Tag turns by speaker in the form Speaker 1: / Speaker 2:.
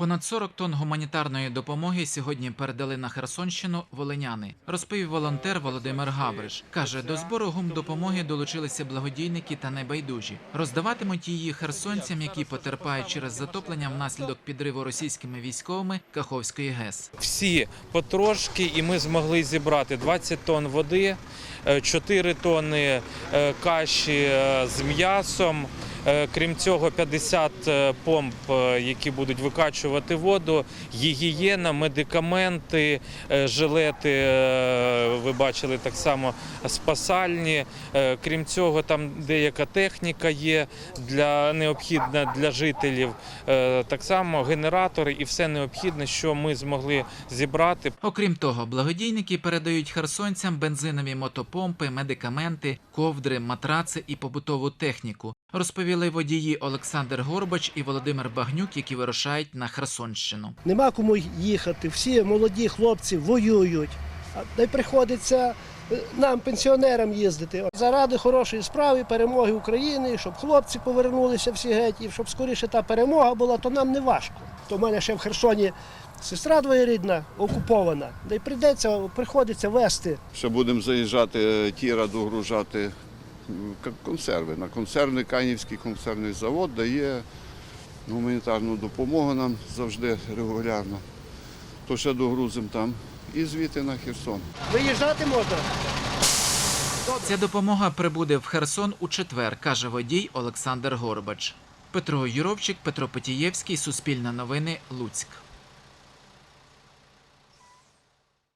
Speaker 1: Понад 40 тонн гуманітарної допомоги сьогодні передали на Херсонщину волиняни. Розповів волонтер Володимир Габриш. Каже, до збору гумдопомоги долучилися благодійники та небайдужі. Роздаватимуть її херсонцям, які потерпають через затоплення внаслідок підриву російськими військовими Каховської ГЕС.
Speaker 2: всі потрошки, і ми змогли зібрати 20 тонн води, е, 4 тонни е, каші е, з м'ясом. Е, Крім цього, 50 е, помп, е, які будуть викачувати воду, гігієна, медикаменти, жилети. Ви бачили так само спасальні. Крім цього, там деяка техніка є для необхідна для жителів. Так само генератори і все необхідне, що ми змогли зібрати.
Speaker 1: Окрім того, благодійники передають херсонцям бензинові мотопомпи, медикаменти, ковдри, матраци і побутову техніку. Розповіли водії Олександр Горбач і Володимир Багнюк, які вирушають на Херсонщину.
Speaker 3: Нема кому їхати. Всі молоді хлопці воюють. А та й приходиться е, нам, пенсіонерам, їздити. Заради хорошої справи, перемоги України, щоб хлопці повернулися всі геть, і щоб скоріше та перемога була, то нам не важко. То в мене ще в Херсоні сестра двоєрідна окупована. Да й прийдеться, приходиться вести
Speaker 4: Ще будемо заїжджати, е, тіра догружати консерви. На консервний Канівський консервний завод дає гуманітарну допомогу нам завжди регулярно. То ще догрузимо там і звідти на Херсон.
Speaker 3: Виїжджати можна.
Speaker 1: Ця допомога прибуде в Херсон у четвер, каже водій Олександр Горбач. Петро Юровчик, Петро Потієвський, Суспільне новини, Луцьк.